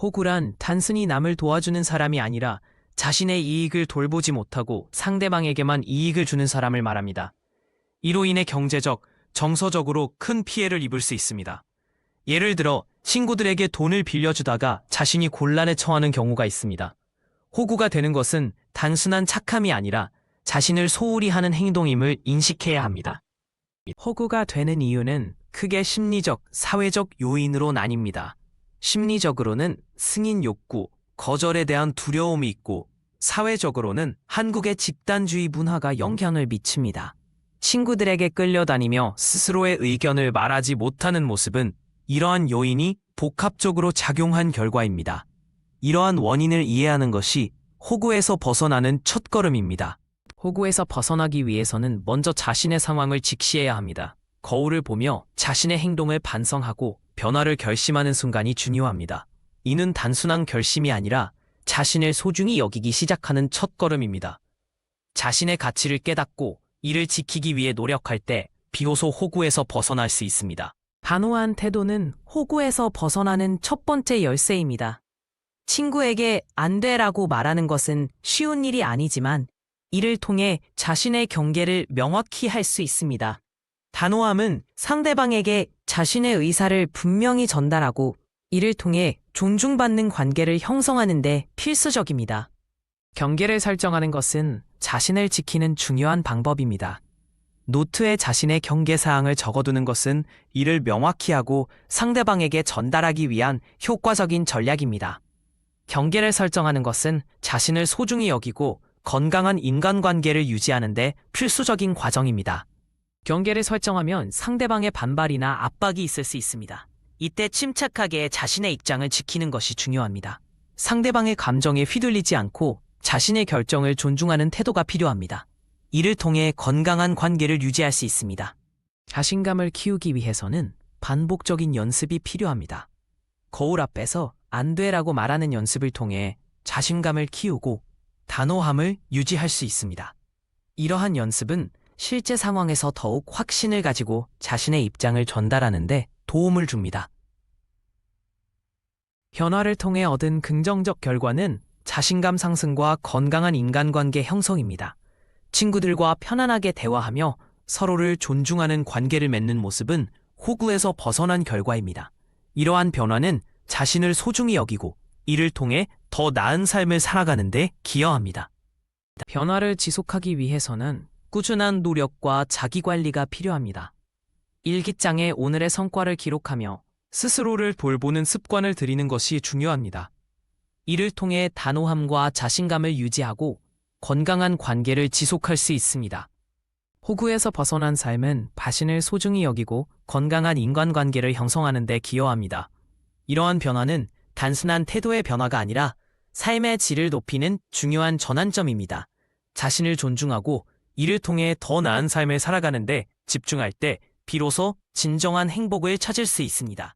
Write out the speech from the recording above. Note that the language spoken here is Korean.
호구란 단순히 남을 도와주는 사람이 아니라 자신의 이익을 돌보지 못하고 상대방에게만 이익을 주는 사람을 말합니다. 이로 인해 경제적, 정서적으로 큰 피해를 입을 수 있습니다. 예를 들어 친구들에게 돈을 빌려주다가 자신이 곤란에 처하는 경우가 있습니다. 호구가 되는 것은 단순한 착함이 아니라 자신을 소홀히 하는 행동임을 인식해야 합니다. 호구가 되는 이유는 크게 심리적, 사회적 요인으로 나뉩니다. 심리적으로는 승인 욕구, 거절에 대한 두려움이 있고 사회적으로는 한국의 집단주의 문화가 영향을 미칩니다. 친구들에게 끌려다니며 스스로의 의견을 말하지 못하는 모습은 이러한 요인이 복합적으로 작용한 결과입니다. 이러한 원인을 이해하는 것이 호구에서 벗어나는 첫걸음입니다. 호구에서 벗어나기 위해서는 먼저 자신의 상황을 직시해야 합니다. 거울을 보며 자신의 행동을 반성하고 변화를 결심하는 순간이 중요합니다. 이는 단순한 결심이 아니라 자신을 소중히 여기기 시작하는 첫 걸음입니다. 자신의 가치를 깨닫고 이를 지키기 위해 노력할 때 비로소 호구에서 벗어날 수 있습니다. 단호한 태도는 호구에서 벗어나는 첫 번째 열쇠입니다. 친구에게 안 돼라고 말하는 것은 쉬운 일이 아니지만 이를 통해 자신의 경계를 명확히 할 수 있습니다. 단호함은 상대방에게 자신의 의사를 분명히 전달하고 이를 통해 존중받는 관계를 형성하는 데 필수적입니다. 경계를 설정하는 것은 자신을 지키는 중요한 방법입니다. 노트에 자신의 경계 사항을 적어두는 것은 이를 명확히 하고 상대방에게 전달하기 위한 효과적인 전략입니다. 경계를 설정하는 것은 자신을 소중히 여기고 건강한 인간관계를 유지하는 데 필수적인 과정입니다. 경계를 설정하면 상대방의 반발이나 압박이 있을 수 있습니다. 이때 침착하게 자신의 입장을 지키는 것이 중요합니다. 상대방의 감정에 휘둘리지 않고 자신의 결정을 존중하는 태도가 필요합니다. 이를 통해 건강한 관계를 유지할 수 있습니다. 자신감을 키우기 위해서는 반복적인 연습이 필요합니다. 거울 앞에서 안 돼라고 말하는 연습을 통해 자신감을 키우고 단호함을 유지할 수 있습니다. 이러한 연습은 실제 상황에서 더욱 확신을 가지고 자신의 입장을 전달하는데 도움을 줍니다. 변화를 통해 얻은 긍정적 결과는 자신감 상승과 건강한 인간관계 형성입니다. 친구들과 편안하게 대화하며 서로를 존중하는 관계를 맺는 모습은 호구에서 벗어난 결과입니다. 이러한 변화는 자신을 소중히 여기고 이를 통해 더 나은 삶을 살아가는데 기여합니다. 변화를 지속하기 위해서는 꾸준한 노력과 자기 관리가 필요합니다. 일기장에 오늘의 성과를 기록하며 스스로를 돌보는 습관을 들이는 것이 중요합니다. 이를 통해 단호함과 자신감을 유지하고 건강한 관계를 지속할 수 있습니다. 호구에서 벗어난 삶은 자신을 소중히 여기고 건강한 인간관계를 형성하는 데 기여합니다. 이러한 변화는 단순한 태도의 변화가 아니라 삶의 질을 높이는 중요한 전환점입니다. 자신을 존중하고 이를 통해 더 나은 삶을 살아가는데 집중할 때 비로소 진정한 행복을 찾을 수 있습니다.